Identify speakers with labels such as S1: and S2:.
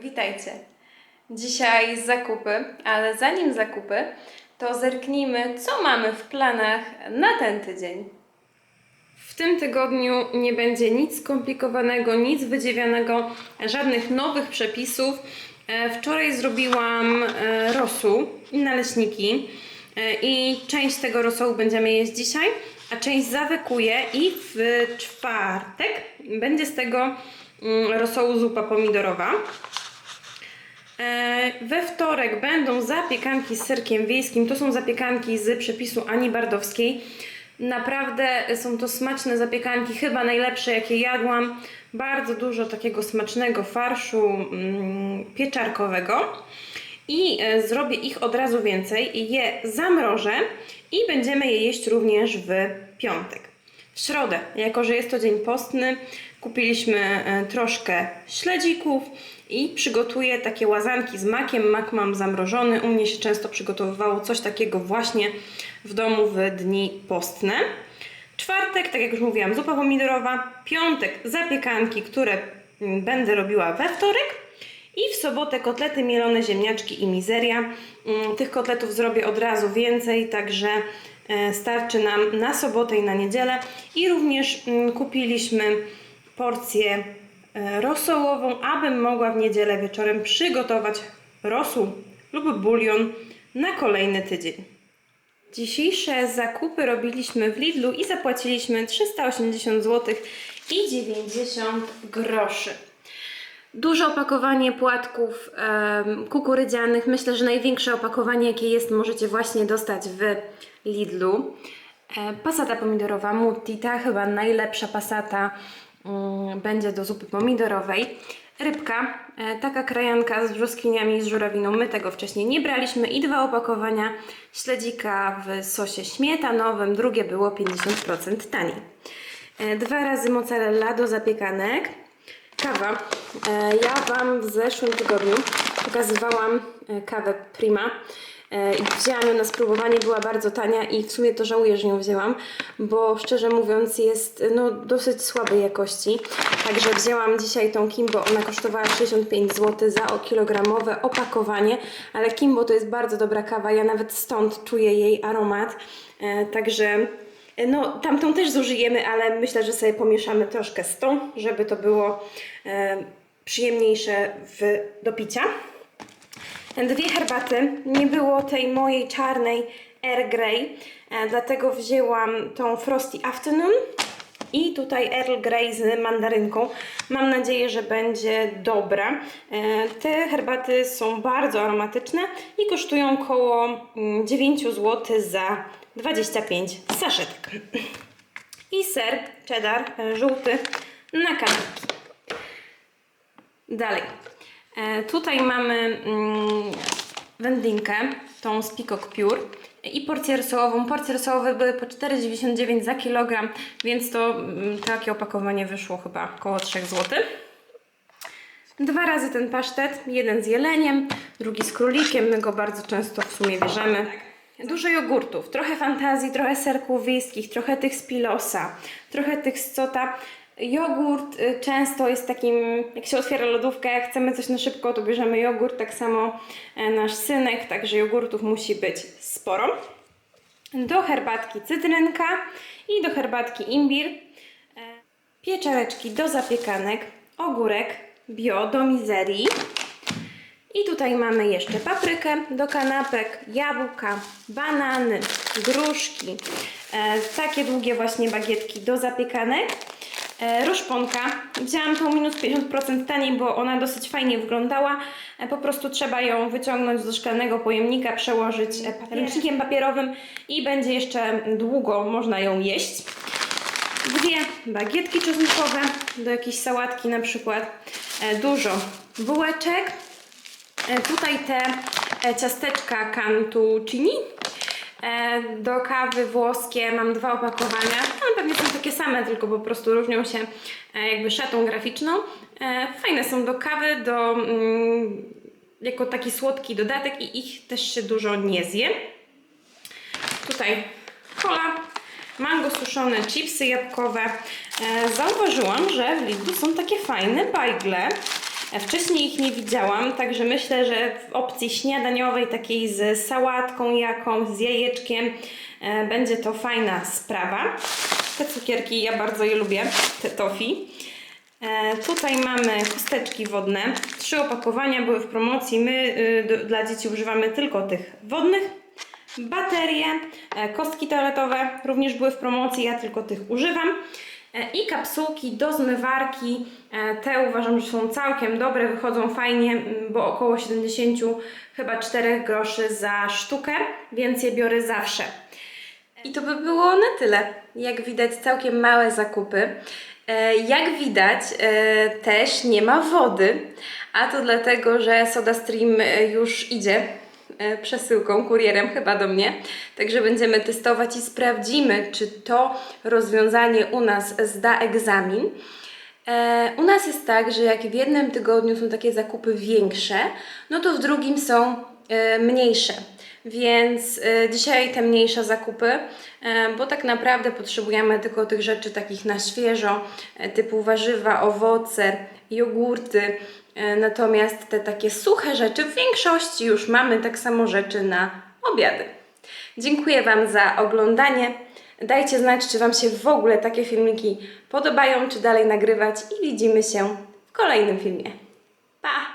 S1: Witajcie. Dzisiaj zakupy, ale zanim zakupy, to zerknijmy, co mamy w planach na ten tydzień. W tym tygodniu nie będzie nic skomplikowanego, nic wydziwianego, żadnych nowych przepisów. E, Wczoraj zrobiłam e, rosół i naleśniki e, i część tego rosołu będziemy jeść dzisiaj, a część zawykuję i w czwartek będzie z tego mm, rosołu zupa pomidorowa. E, We wtorek będą zapiekanki z serkiem wiejskim. To są zapiekanki z przepisu Ani Bardowskiej. Naprawdę są to smaczne zapiekanki, chyba najlepsze jakie jadłam. Bardzo dużo takiego smacznego farszu mm, pieczarkowego. I e, zrobię ich od razu więcej je zamrożę i będziemy je jeść również w piątek. W środę, jako że jest to dzień postny, kupiliśmy e, troszkę śledzików i przygotuję takie łazanki z makiem. Mak mam zamrożony. U mnie się często przygotowywało coś takiego właśnie w domu w dni postne. Czwartek, tak jak już mówiłam, zupa pomidorowa. Piątek zapiekanki, które mm, będę robiła we wtorek. I w sobotę kotlety mielone, ziemniaczki i mizeria. Mm, Tych kotletów zrobię od razu więcej, także e, starczy nam na sobotę i na niedzielę. I również mm, kupiliśmy porcję rosołową, abym mogła w niedzielę wieczorem przygotować rosół lub bulion na kolejny tydzień. Dzisiejsze zakupy robiliśmy w Lidlu i zapłaciliśmy 380 zł i 90 groszy. Duże opakowanie płatków em, kukurydzianych. Myślę, że największe opakowanie, jakie jest, możecie właśnie dostać w Lidlu. E, pasata pomidorowa Mutti, ta chyba najlepsza pasata będzie do zupy pomidorowej. Rybka, e, taka krajanka z brzoskwiniami i z żurawiną. My tego wcześniej nie braliśmy. I dwa opakowania śledzika w sosie śmietanowym. Drugie było 50% taniej. E, Dwa razy mozzarella do zapiekanek. Kawa. E, Ja Wam w zeszłym tygodniu pokazywałam kawę Prima i wzięłam ją na spróbowanie, była bardzo tania i w sumie to żałuję, że ją wzięłam, bo szczerze mówiąc jest no, dosyć słabej jakości. Także wzięłam dzisiaj tą Kimbo, ona kosztowała 65 zł za kilogramowe opakowanie, ale Kimbo to jest bardzo dobra kawa, ja nawet stąd czuję jej aromat, e, także no, tamtą też zużyjemy, ale myślę, że sobie pomieszamy troszkę z tą, żeby to było e, przyjemniejsze w, do picia. Dwie herbaty. Nie było tej mojej czarnej Air Grey, e, dlatego wzięłam tą Frosty Afternoon i tutaj Earl Grey z mandarynką. Mam nadzieję, że będzie dobra. E, Te herbaty są bardzo aromatyczne i kosztują około mm, 9 zł za 25 saszetek. I ser cheddar e, żółty na kanapki. Dalej. E, tutaj mamy mm, wędlinkę, tą z Peacock Pure i porcję rosołową. Porcje rosołowe były po 4,99 za kilogram, więc to mm, takie opakowanie wyszło chyba około 3 zł. Dwa razy ten pasztet, jeden z jeleniem, drugi z królikiem, my go bardzo często w sumie bierzemy. Dużo jogurtów, trochę fantazji, trochę serków wiejskich, trochę tych z pilosa, trochę tych z cota. Jogurt y, często jest takim, jak się otwiera lodówkę, jak chcemy coś na szybko, to bierzemy jogurt, tak samo e, nasz synek, także jogurtów musi być sporo. Do herbatki cytrynka i do herbatki imbir. E, Pieczareczki do zapiekanek, ogórek bio do mizerii. I tutaj mamy jeszcze paprykę do kanapek, jabłka, banany, gruszki, e, takie długie właśnie bagietki do zapiekanek. E, Ruszponka. Wzięłam tą minus 50% taniej, bo ona dosyć fajnie wyglądała. E, po prostu trzeba ją wyciągnąć ze szklanego pojemnika, przełożyć e, ręcznikiem papierowym i będzie jeszcze długo można ją jeść. Dwie bagietki czosnkowe do jakiejś sałatki na przykład. Dużo bułeczek. Tutaj te ciasteczka Cantuccini. Do kawy włoskie mam dwa opakowania. One pewnie są takie same, tylko po prostu różnią się e, jakby szatą graficzną. E, Fajne są do kawy, do, mm, jako taki słodki dodatek i ich też się dużo nie zje. Tutaj kola, mango suszone, chipsy jabłkowe. E, Zauważyłam, że w Lidlu są takie fajne bajgle Wcześniej ich nie widziałam, także myślę, że w opcji śniadaniowej, takiej z sałatką jakąś, z jajeczkiem, będzie to fajna sprawa. Te cukierki, ja bardzo je lubię, te tofi. E, tutaj mamy chusteczki wodne. Trzy opakowania były w promocji. My y, dla dzieci używamy tylko tych wodnych. Baterie, e, kostki toaletowe również były w promocji, ja tylko tych używam. E, I kapsułki do zmywarki. Te uważam, że są całkiem dobre, wychodzą fajnie, bo około 70 chyba 4 groszy za sztukę, więc je biorę zawsze. I to by było na tyle. Jak widać, całkiem małe zakupy. E, Jak widać, e, też nie ma wody, a to dlatego, że SodaStream e, już idzie przesyłką, kurierem chyba do mnie. Także będziemy testować i sprawdzimy, czy to rozwiązanie u nas zda egzamin. U nas jest tak, że jak w jednym tygodniu są takie zakupy większe, no to w drugim są mniejsze. Więc e, dzisiaj te mniejsze zakupy, e, bo tak naprawdę potrzebujemy tylko tych rzeczy takich na świeżo, e, typu warzywa, owoce, jogurty. Natomiast te takie suche rzeczy w większości już mamy tak samo rzeczy na obiady. Dziękuję Wam za oglądanie. Dajcie znać, czy Wam się w ogóle takie filmiki podobają, czy dalej nagrywać i widzimy się w kolejnym filmie. Pa!